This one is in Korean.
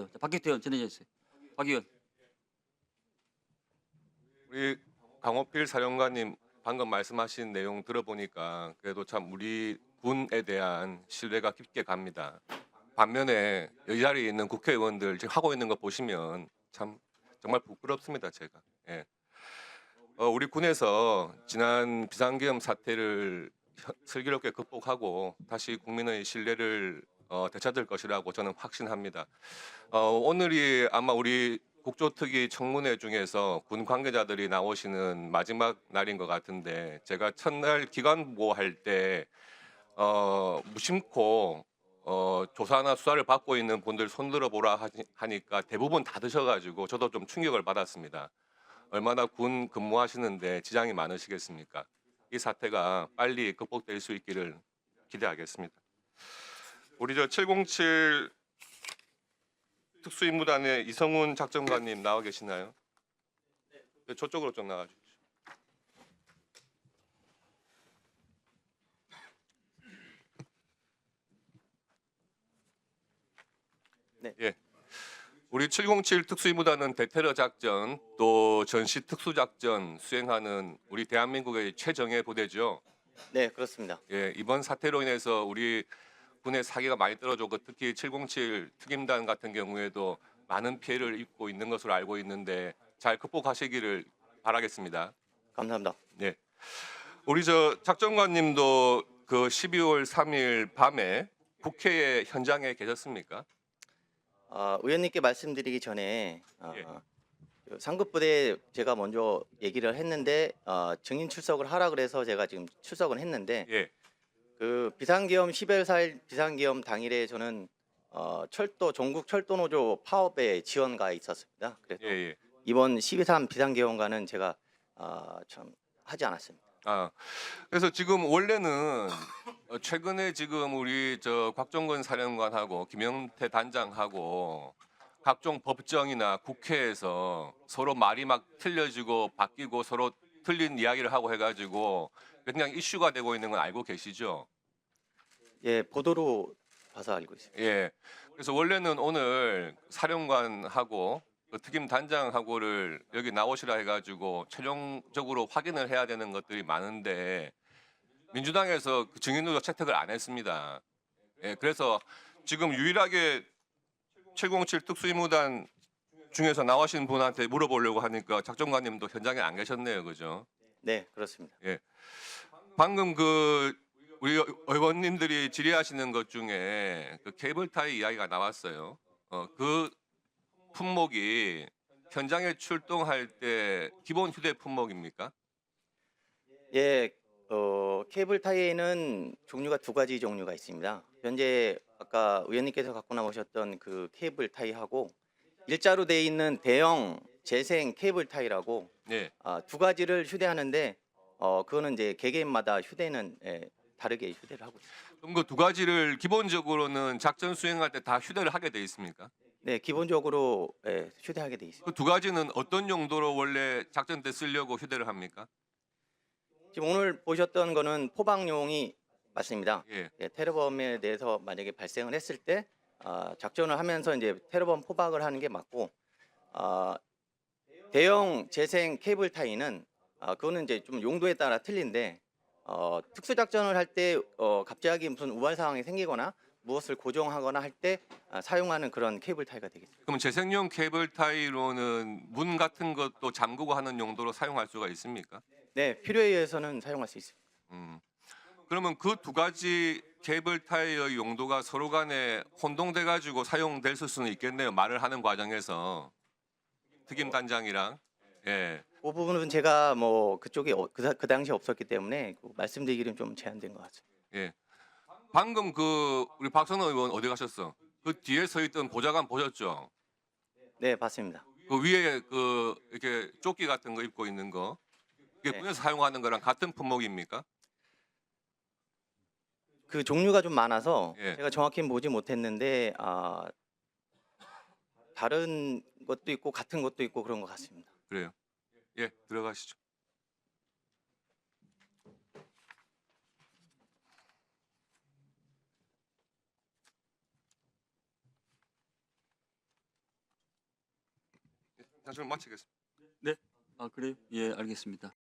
자, 박기태 의원 전해져 주세요. 박 의원. 우리 강호필 사령관님 방금 말씀하신 내용 들어보니까 그래도 참 우리 군에 대한 신뢰가 깊게 갑니다. 반면에 이 자리에 있는 국회의원들 지금 하고 있는 거 보시면 참 정말 부끄럽습니다. 제가. 예. 어, 우리 군에서 지난 비상계엄 사태를 혀- 슬기롭게 극복하고 다시 국민의 신뢰를 어, 되찾을 것이라고 저는 확신합니다. 어, 오늘이 아마 우리 국조특위 청문회 중에서 군 관계자들이 나오시는 마지막 날인 것 같은데 제가 첫날 기관보할 때 어, 무심코 어, 조사나 수사를 받고 있는 분들 손들어 보라 하니- 하니까 대부분 다 드셔가지고 저도 좀 충격을 받았습니다. 얼마나 군 근무하시는데 지장이 많으시겠습니까? 이 사태가 빨리 극복될 수 있기를 기대하겠습니다. 우리 저 707 특수임무단의 이성훈 작전관님 나와 계시나요? 네, 저쪽으로 좀 나와 주십시오. 네. 예. 우리 707 특수임무단은 대테러 작전 또 전시 특수 작전 수행하는 우리 대한민국의 최정예 부대죠. 네, 그렇습니다. 예, 이번 사태로 인해서 우리 군의 사기가 많이 떨어졌고 특히 707 특임단 같은 경우에도 많은 피해를 입고 있는 것으로 알고 있는데 잘 극복하시기를 바라겠습니다. 감사합니다. 네. 우리 저 작전관님도 그 12월 3일 밤에 국회의 현장에 계셨습니까? 아, 의원님께 말씀드리기 전에 아, 예. 그 상급 부대 제가 먼저 얘기를 했는데 어, 증인 출석을 하라 그래서 제가 지금 출석을 했는데 예. 그 비상계엄 12월 4일 비상계엄 당일에 저는 어, 철도 전국 철도 노조 파업에 지원가 있었습니다. 그래서 예, 예. 이번 12.3 비상계엄과는 제가 아, 참 하지 않았습니다. 아, 그래서 지금 원래는 어, 최근에 지금 우리 저 곽정근 사령관하고 김영태 단장하고 각종 법정이나 국회에서 서로 말이 막 틀려지고 바뀌고 서로 틀린 이야기를 하고 해가지고 그냥 이슈가 되고 있는 건 알고 계시죠? 예, 보도로 봐서 알고 있습니다. 예. 그래서 원래는 오늘 사령관하고 그 특임 단장하고를 여기 나오시라 해가지고 최종적으로 확인을 해야 되는 것들이 많은데 민주당에서 그 증인으로 채택을 안 했습니다. 예. 그래서 지금 유일하게 707 특수임무단 중에서 나오신 분한테 물어보려고 하니까 작전관님도 현장에 안 계셨네요, 그죠? 네, 그렇습니다. 방금 그 우리 의원님들이 질의하시는 것 중에 그 케이블 타이 이야기가 나왔어요. 어, 그 품목이 현장에 출동할 때 기본 휴대 품목입니까? 예, 어, 케이블 타이에는 종류가 두 가지 종류가 있습니다. 현재 아까 의원님께서 갖고 나오셨던 그 케이블 타이하고 일자로 돼 있는 대형 재생 케이블 타이라고 네. 아, 두 가지를 휴대하는데 어, 그거는 이제 개개인마다 휴대는 예, 다르게 휴대를 하고 있습니다. 그럼 그 두 가지를 기본적으로는 작전 수행할 때 다 휴대를 하게 돼 있습니까? 네, 기본적으로 예, 휴대하게 돼 있습니다. 그 두 가지는 어떤 용도로 원래 작전 때 쓰려고 휴대를 합니까? 지금 오늘 보셨던 거는 포방용이 맞습니다. 예. 예, 테러범에 대해서 만약에 발생을 했을 때 아, 작전을 하면서 이제 테러범 포박을 하는 게 맞고 아, 대형 재생 케이블 타이는 아, 그거는 이제 좀 용도에 따라 틀린데 어, 특수 작전을 할 때 어, 갑자기 무슨 우발 상황이 생기거나 무엇을 고정하거나 할때 아, 사용하는 그런 케이블 타이가 되겠습니다. 그럼 재생용 케이블 타이로는 문 같은 것도 잠그고 하는 용도로 사용할 수가 있습니까? 네, 필요에 의해서는 사용할 수 있습니다. 음. 그러면 그 두 가지 케이블 타이의 용도가 서로 간에 혼동돼 가지고 사용될 수는 있겠네요. 말을 하는 과정에서 특임 단장이랑 예. 그 부분은 제가 뭐 그쪽에 어, 그, 다- 그 당시 없었기 때문에 그 말씀드리기는 좀 제한된 것 같습니다. 예. 방금 그 우리 박선호 의원 어디 가셨어? 그 뒤에 서 있던 보좌관 보셨죠? 네, 봤습니다. 그 위에 그 이렇게 조끼 같은 거 입고 있는 거. 이게 네. 군에서 사용하는 거랑 같은 품목입니까? 그 종류가 좀 많아서 예. 제가 정확히 보지 못했는데 아, 다른 것도 있고 같은 것도 있고 그런 것 같습니다. 그래요. 예, 들어가시죠. 예, 좀 마치겠습니다. 네. 아, 그래요? 예, 알겠습니다.